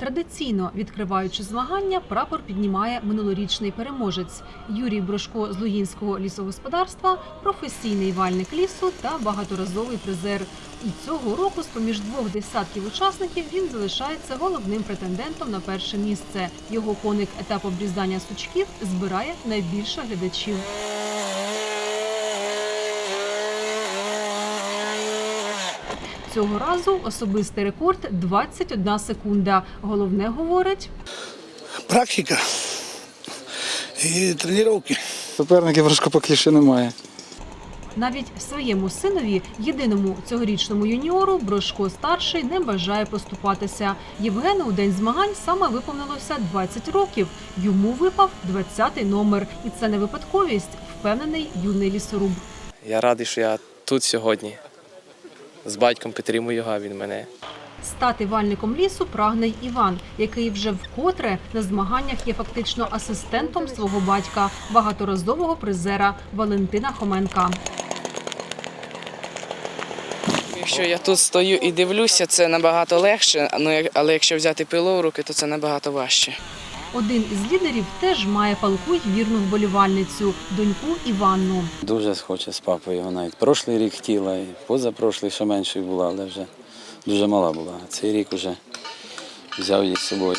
Традиційно відкриваючи змагання, прапор піднімає минулорічний переможець Юрій Брошко з Лугінського лісогосподарства, професійний вальник лісу та багаторазовий призер. І цього року, з поміж двох десятків учасників, він залишається головним претендентом на перше місце. Його коник етап обрізання сучків збирає найбільше глядачів. Цього разу особистий рекорд 21 секунда. Головне говорить. практика і тренування. Суперників поки ще немає. Навіть своєму синові, єдиному цьогорічному юніору, Брошко старший не бажає поступатися. Євгену у день змагань саме виповнилося 20 років. Йому випав 20-й номер, і це не випадковість, впевнений юний лісоруб. Я радий, що я тут сьогодні. З батьком підтримую його, він мене. Стати вальником лісу прагне й Іван, який вже вкотре на змаганнях є фактично асистентом свого батька, багаторазового призера Валентина Хоменка. Якщо я тут стою і дивлюся, це набагато легше, ну, як- але якщо взяти пилу в руки, то це набагато важче. Один із лідерів теж має палку й вірну вболівальницю доньку Іванну. Дуже хоче з папою його навіть. Прошлий рік хотіла, і позапрошлий ще меншою була, але вже дуже мала була. А цей рік вже взяв її з собою.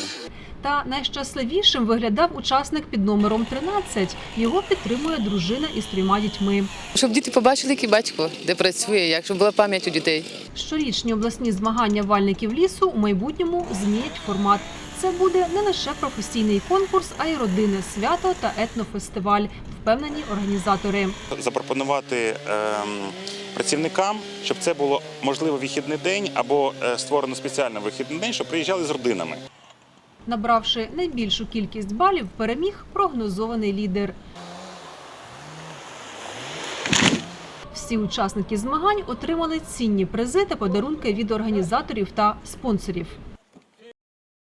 Та найщасливішим виглядав учасник під номером 13. Його підтримує дружина із трьома дітьми. Щоб діти побачили, який батько, де працює, як щоб була пам'ять у дітей. Щорічні обласні змагання вальників лісу у майбутньому змінять формат. Це буде не лише професійний конкурс, а й родинне свято та етнофестиваль, впевнені організатори. запропонувати ем, працівникам, щоб це було можливо вихідний день або е, створено спеціально вихідний день, щоб приїжджали з родинами. Набравши найбільшу кількість балів, переміг прогнозований лідер. Всі учасники змагань отримали цінні призи та подарунки від організаторів та спонсорів.